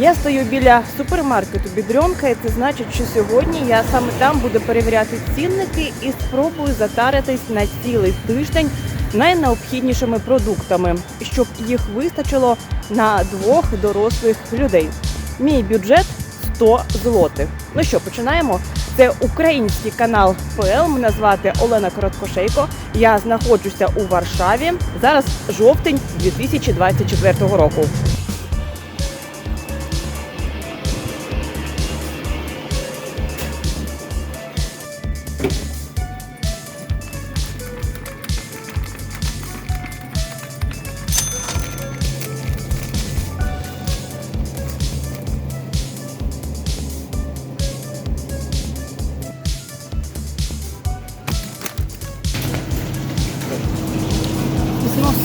Я стою біля супермаркету Бідрьонка, і це значить, що сьогодні я саме там буду перевіряти цінники і спробую затаритись на цілий тиждень найнеобхіднішими продуктами, щоб їх вистачило на двох дорослих людей. Мій бюджет 100 злотих. Ну що, починаємо. Це український канал ПЛ. Мене звати Олена Короткошейко. Я знаходжуся у Варшаві. Зараз жовтень 2024 року.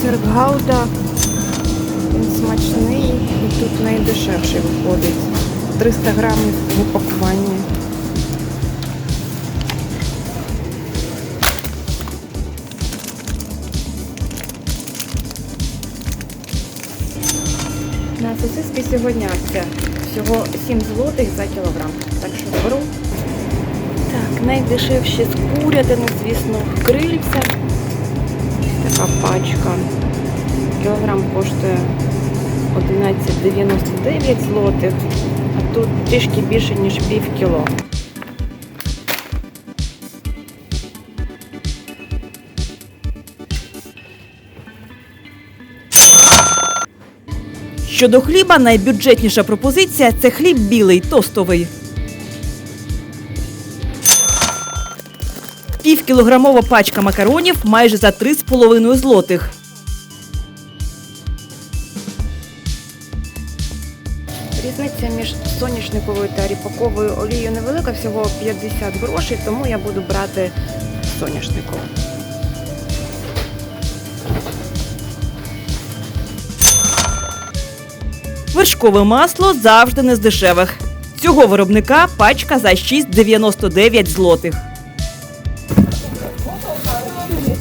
Візьму. Він смачний і тут найдешевший виходить. 300 грамів в упакуванні. На сосиски сьогодні акція. Всього 7 злотих за кілограм. Так що беру. Так, найдешевші з курятини, звісно, крильця. Така пачка. Кілограм коштує 11,99 злотих, а тут трішки більше, ніж пів кіло. Щодо хліба, найбюджетніша пропозиція це хліб білий тостовий. Півкілограмова пачка макаронів майже за 3,5 злотих. Різниця між соняшниковою та ріпаковою олією невелика, всього 50 грошей, тому я буду брати соняшникову. Вершкове масло завжди не з дешевих. Цього виробника пачка за 6,99 злотих.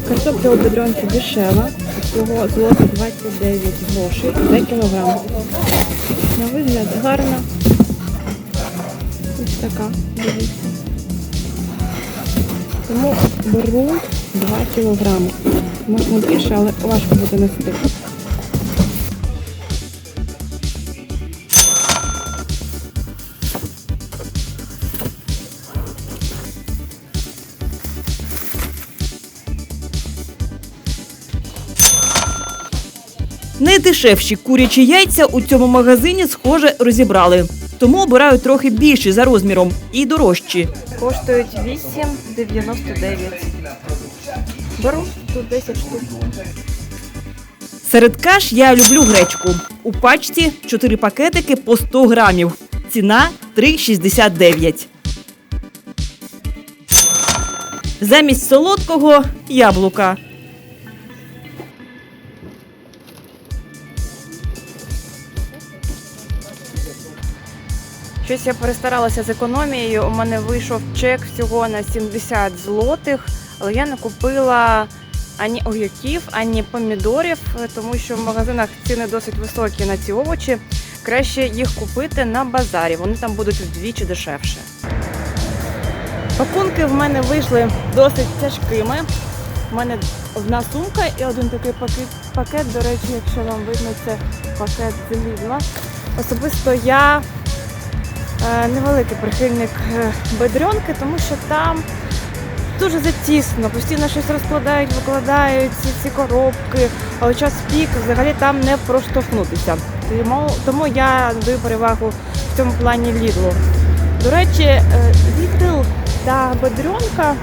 Картопля у бедронці дешева, всього злота 29 грошей за кілограм. На вигляд гарна. Ось така, дивіться. Тому беру 2 кілограми. Можна більше, але важко буде нести. Найдешевші курячі яйця у цьому магазині, схоже, розібрали. Тому обираю трохи більші за розміром і дорожчі. Коштують 8,99. Беру тут 10 штук. Серед каш я люблю гречку. У пачці 4 пакетики по 100 грамів. Ціна 3,69. Замість солодкого яблука. Щось я перестаралася з економією. У мене вийшов чек всього на 70 злотих, але я не купила ані огірків, ані помідорів, тому що в магазинах ціни досить високі на ці овочі. Краще їх купити на базарі. Вони там будуть вдвічі дешевше. Пакунки в мене вийшли досить тяжкими. У мене одна сумка і один такий пакет. Пакет, до речі, якщо вам видно, це пакет з Lidl. Особисто я невеликий прихильник е, бедрьонки, тому що там дуже затісно, постійно щось розкладають, викладають ці, ці коробки, але час пік взагалі там не проштовхнутися. Тому, я надаю перевагу в цьому плані Лідлу. До речі, е, Lidl та бедрьонка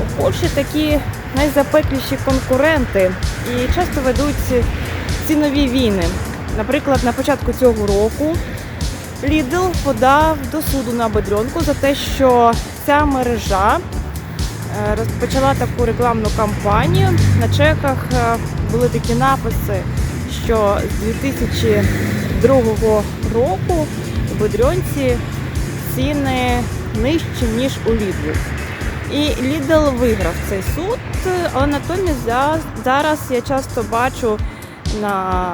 у Польщі такі найзапекліші конкуренти і часто ведуть цінові війни. Наприклад, на початку цього року Lidl подав до суду на бедрьонку за те, що ця мережа е, розпочала таку рекламну кампанію. На чеках е, були такі написи, що з 2002 року у бедрьонці ціни нижчі, ніж у Lidl. І Lidl виграв цей суд, але натомість зараз я часто бачу на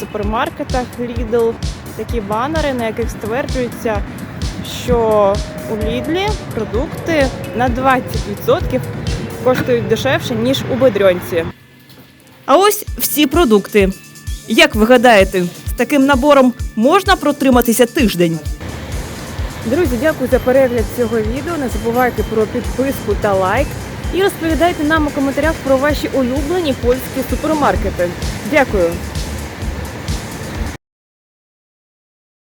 супермаркетах Lidl такі банери, на яких стверджується, що у Лідлі продукти на 20% коштують дешевше, ніж у Бедрьонці. А ось всі продукти. Як ви гадаєте, з таким набором можна протриматися тиждень? Друзі, дякую за перегляд цього відео. Не забувайте про підписку та лайк. І розповідайте нам у коментарях про ваші улюблені польські супермаркети. Дякую.